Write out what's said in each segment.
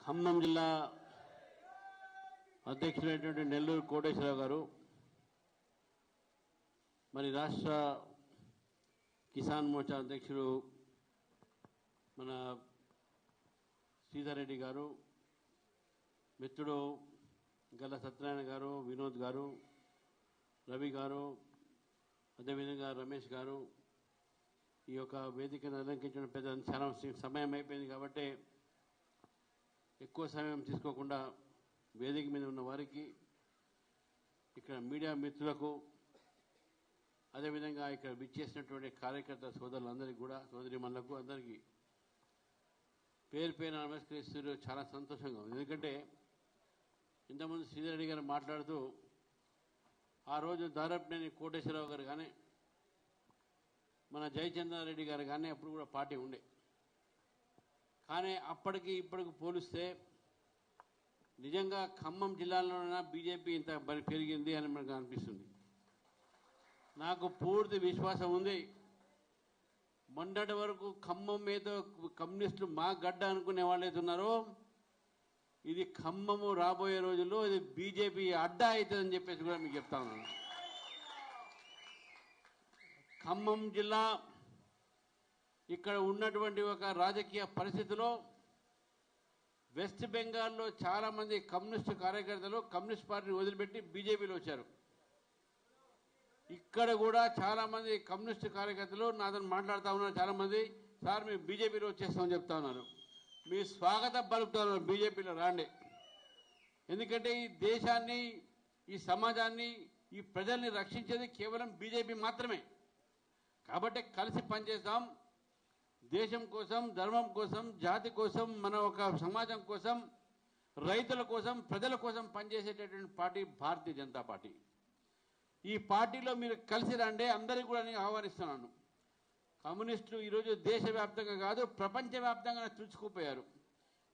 ఖమ్మం జిల్లా అధ్యక్షుడైనటువంటి నెల్లూరు కోటేశ్వరరావు గారు మరి రాష్ట్ర కిసాన్ మోర్చా అధ్యక్షుడు మన శ్రీధర్ రెడ్డి గారు మిత్రుడు గల్ల సత్యనారాయణ గారు వినోద్ గారు రవి గారు అదేవిధంగా రమేష్ గారు ఈ యొక్క వేదికను అలంకరించిన పెద్ద సమయం అయిపోయింది కాబట్టి ఎక్కువ సమయం తీసుకోకుండా వేదిక మీద ఉన్న వారికి ఇక్కడ మీడియా మిత్రులకు అదేవిధంగా ఇక్కడ విచ్చేసినటువంటి కార్యకర్త సోదరులందరికీ కూడా సోదరిమణులకు అందరికీ పేరు పేరు నమస్కరిస్తూ చాలా సంతోషంగా ఉంది. ఎందుకంటే ఇంతకుముందు శ్రీధర్ రెడ్డి గారు మాట్లాడుతూ ఆ రోజు దారపునేని కోటేశ్వరరావు గారు కానీ మన జయచంద్రారెడ్డి గారు కానీ అప్పుడు కూడా పార్టీ ఉండే. కానీ అప్పటికి ఇప్పటికి పోలిస్తే నిజంగా ఖమ్మం జిల్లాలోన బీజేపీ ఇంత పెరిగింది అని మనకు అనిపిస్తుంది. నాకు పూర్తి విశ్వాసం ఉంది. మొన్నటి వరకు ఖమ్మం మీద కమ్యూనిస్టులు మా గడ్డ అనుకునే వాళ్ళు ఉన్నారో ఇది ఖమ్మము రాబోయే రోజుల్లో ఇది బీజేపీ అడ్డా అవుతుందని చెప్పేసి కూడా మీకు చెప్తా ఖమ్మం జిల్లా ఇక్కడ ఉన్నటువంటి ఒక రాజకీయ పరిస్థితిలో వెస్ట్ బెంగాల్లో చాలా మంది కమ్యూనిస్టు కార్యకర్తలు కమ్యూనిస్ట్ పార్టీని వదిలిపెట్టి బీజేపీలో వచ్చారు. ఇక్కడ కూడా చాలా మంది కమ్యూనిస్టు కార్యకర్తలు నాతో మాట్లాడుతూ ఉన్నారు చాలా మంది సార్ మేము బీజేపీలో వచ్చేస్తామని చెప్తా ఉన్నారు. మీ స్వాగతం పలుకుతున్నారు బీజేపీలో రాండి. ఎందుకంటే ఈ దేశాన్ని ఈ సమాజాన్ని ఈ ప్రజల్ని రక్షించేది కేవలం బీజేపీ మాత్రమే. కాబట్టి కలిసి పనిచేస్తాం. దేశం కోసం ధర్మం కోసం జాతి కోసం మన ఒక సమాజం కోసం రైతుల కోసం ప్రజల కోసం పనిచేసేటటువంటి పార్టీ భారతీయ జనతా పార్టీ. ఈ పార్టీలో మీరు కలిసి రండి. అందరికీ కూడా నేను ఆహ్వానిస్తున్నాను. కమ్యూనిస్టులు ఈరోజు దేశవ్యాప్తంగా కాదు ప్రపంచవ్యాప్తంగా తుడుచుకుపోయారు.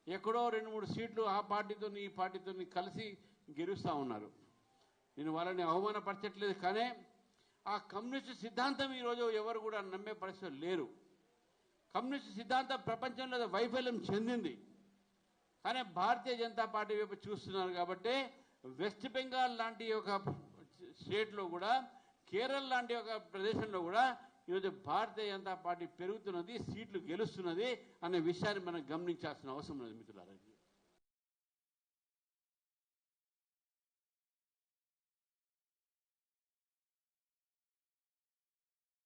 ఎక్కడో రెండు మూడు సీట్లు ఆ పార్టీతో ఈ పార్టీతో కలిసి గెలుస్తూ ఉన్నారు. నేను వాళ్ళని అవమానపరచట్లేదు కానీ ఆ కమ్యూనిస్టు సిద్ధాంతం ఈరోజు ఎవరు కూడా నమ్మే పరిస్థితులు లేరు. కమ్యూనిస్ట్ సిద్ధాంతం ప్రపంచంలో వైఫల్యం చెందింది. కానీ భారతీయ జనతా పార్టీ వైపు చూస్తున్నారు కాబట్టి వెస్ట్ బెంగాల్ లాంటి ఒక స్టేట్లో కూడా కేరళ లాంటి ఒక ప్రదేశంలో కూడా ఈరోజు భారతీయ జనతా పార్టీ పెరుగుతున్నది సీట్లు గెలుస్తున్నది అనే విషయాన్ని మనం గమనించాల్సిన అవసరం ఉన్నది మిత్రులారా.